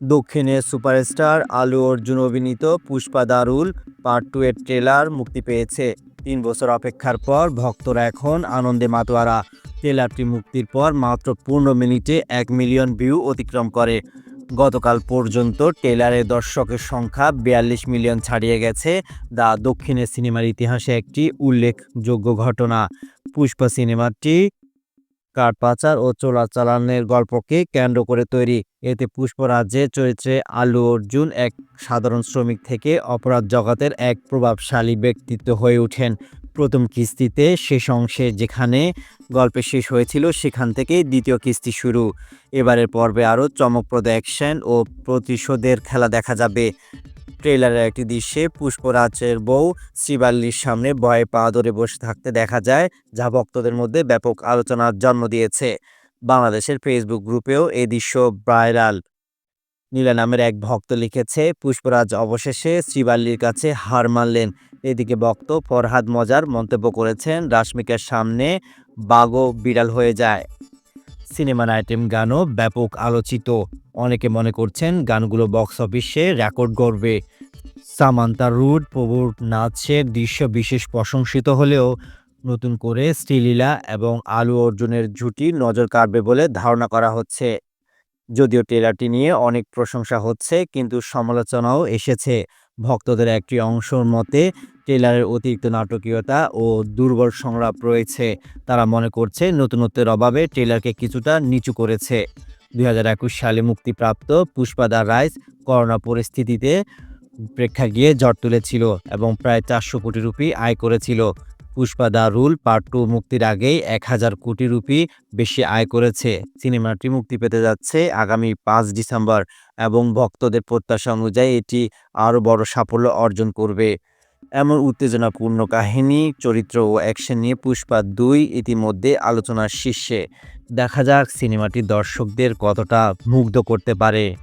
দক্ষিণে সুপারস্টার আলু অর্জুন অভিনীত Pushpa the rule part two এর ট্রেলার মুক্তি পেয়েছে। তিন বছর অপেক্ষার পর ভক্তরা এখন আনন্দে মাতোয়ারা। ট্রেলারটি মুক্তির পর মাত্র পনেরো মিনিটে এক মিলিয়ন ভিউ অতিক্রম করে। গতকাল পর্যন্ত ট্রেলারের দর্শকের সংখ্যা বিয়াল্লিশ মিলিয়ন ছাড়িয়ে গেছে। দা দক্ষিণের সিনেমার ইতিহাসে একটি উল্লেখযোগ্য ঘটনা। পুষ্পা সিনেমাটি কাঠ পাচার ও চোরাচালানের গল্পকে কেন্দ্র করে তৈরি। এতে পুষ্পরাজ্যে চরিত্রে আলু অর্জুন এক সাধারণ শ্রমিক থেকে অপরাধ জগতের এক প্রভাবশালী ব্যক্তিত্ব হয়ে ওঠেন। প্রথম কিস্তিতে শেষ অংশে যেখানে গল্পের শেষ হয়েছিল সেখান থেকেই দ্বিতীয় কিস্তি শুরু। এবারের পর্বে আরও চমকপ্রদ অ্যাকশন ও প্রতিশোধের খেলা দেখা যাবে। ট্রেলারের একটি দৃশ্যে পুষ্পরাজের বউ শ্রীবাল্লির সামনে ভয়ে পা ধরে বসে থাকতে দেখা যায়, যা ভক্তদের মধ্যে ব্যাপক আলোচনার জন্ম দিয়েছে। বাংলাদেশের ফেসবুক গ্রুপেও এই দৃশ্য ভাইরাল। নীলা নামের এক ভক্ত লিখেছে, পুষ্পরাজ অবশেষে শ্রীবাল্লির কাছে হার মানলেন। এদিকে ভক্ত ফরহাদ মজার মন্তব্য করেছেন, রাশমিকার সামনে বাগো বিড়াল হয়ে যায়। সিনেমার আইটেম গানও ব্যাপক আলোচিত। অনেকে মনে করছেন গানগুলো বক্স অফিসে রেকর্ড করবে সামান্তা রুট প্রভুর নাচের দৃশ্য বিশেষ প্রশংসিত হলেও নতুন করে শ্রীলীলা এবং আলু অর্জুনের জুটি নজর কাড়বে বলে ধারণা করা হচ্ছে। যদিও ট্রেলারটি নিয়ে অনেক প্রশংসা হচ্ছে, কিন্তু সমালোচনাও এসেছে। ভক্তদের একটি অংশর মতে ট্রেলারের অতিরিক্ত নাটকীয়তা ও দুর্বল সংলাপ রয়েছে। তারা মনে করছে নতুনত্বের অভাবে ট্রেলারকে কিছুটা নিচু করেছে। দুই হাজার একুশ সালে মুক্তিপ্রাপ্ত পুষ্পা দ্য রাইস করোনা পরিস্থিতিতে প্রেক্ষাগৃহে ঝড় তুলেছিল এবং প্রায় চারশো কোটি রুপি আয় করেছিল। Pushpa the rule part two মুক্তির আগেই এক হাজার কোটি রুপি বেশি আয় করেছে। সিনেমাটি মুক্তি পেতে যাচ্ছে আগামী পাঁচ ডিসেম্বর এবং ভক্তদের প্রত্যাশা অনুযায়ী এটি আরও বড় সাফল্য অর্জন করবে। এমন উত্তেজনাপূর্ণ কাহিনী, চরিত্র ও অ্যাকশন নিয়ে পুষ্পা দুই ইতিমধ্যে আলোচনার শীর্ষে। দেখা যাক সিনেমাটি দর্শকদের কতটা মুগ্ধ করতে পারে।